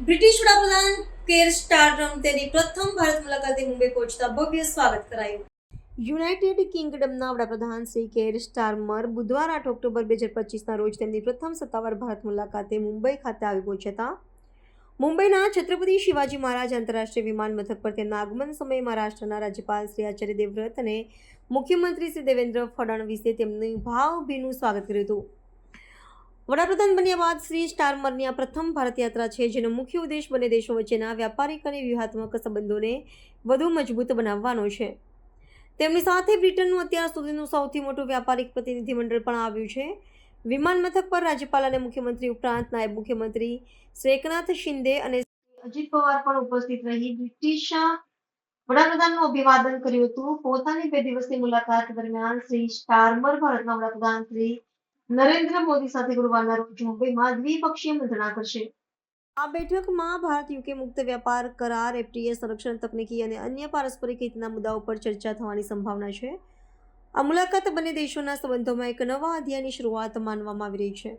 વડાપ્રધાન care stardom તેની પ્રથમ ભારત મુલાકાતે મુંબઈ પહોંચતા ભવ્ય સ્વાગત કરાયું. યુનાઇટેડ કિંગડમના વડાપ્રધાન શ્રી કેર સ્ટારમર બુધવાર આઠ ઓક્ટોબર બે હજાર પચીસના રોજ તેમની પ્રથમ સત્તાવાર ભારત મુલાકાતે મુંબઈ ખાતે આવી પહોંચ્યા મુંબઈના છત્રપતિ શિવાજી મહારાજ આંતરરાષ્ટ્રીય વિમાન મથક પર તેમના આગમન સમયે મહારાષ્ટ્રના રાજ્યપાલ શ્રી આચાર્ય દેવવ્રત અને મુખ્યમંત્રી શ્રી દેવેન્દ્ર ફડણવીસે તેમનું ભાવભીનું સ્વાગત કર્યું હતું. વડાપ્રધાન બન્યા બાદ શ્રી સ્ટારમરની આ પ્રથમ ભારત યાત્રા છે, જેનો મુખ્ય ઉદ્દેશ બંને દેશો વચ્ચેના વ્યાપારિક અને વ્યૂહાત્મક સંબંધોને વધુ મજબૂત બનાવવાનો છે. તેમની સાથે બ્રિટનનું અત્યાર સુધીનું સૌથી મોટું વ્યાપારિક પ્રતિનિધિમંડળ પણ આવ્યું છે. વિમાન મથક પર રાજ્યપાલ અને મુખ્યમંત્રી ઉપરાંત નાયબ મુખ્યમંત્રી શ્રી એકનાથ શિંદે અને અજીત પવાર પણ ઉપસ્થિત રહી. બ્રિટિશ વડાપ્રધાનનું અભિવાદન કર્યું હતું. પોતાની બે દિવસની મુલાકાત દરમિયાન શ્રી સ્ટારમર, ભારતના વડાપ્રધાન શ્રી નરેન્દ્ર મોદી સાથે ગુરુવારના રોજ મુંબઈમાં દ્વિપક્ષીય મંત્રણા કરશે. આ બેઠકમાં ભારત યુકે મુક્ત વ્યાપાર, કરાર એફટીએ સંરક્ષણ તકનીકી અને અન્ય પારસ્પરિક હિતના મુદ્દાઓ પર ચર્ચા થવાની સંભાવના છે. આ મુલાકાત બંને દેશોના સંબંધોમાં એક નવા અધ્યાયની શરૂઆત માનવામાં આવી રહી છે.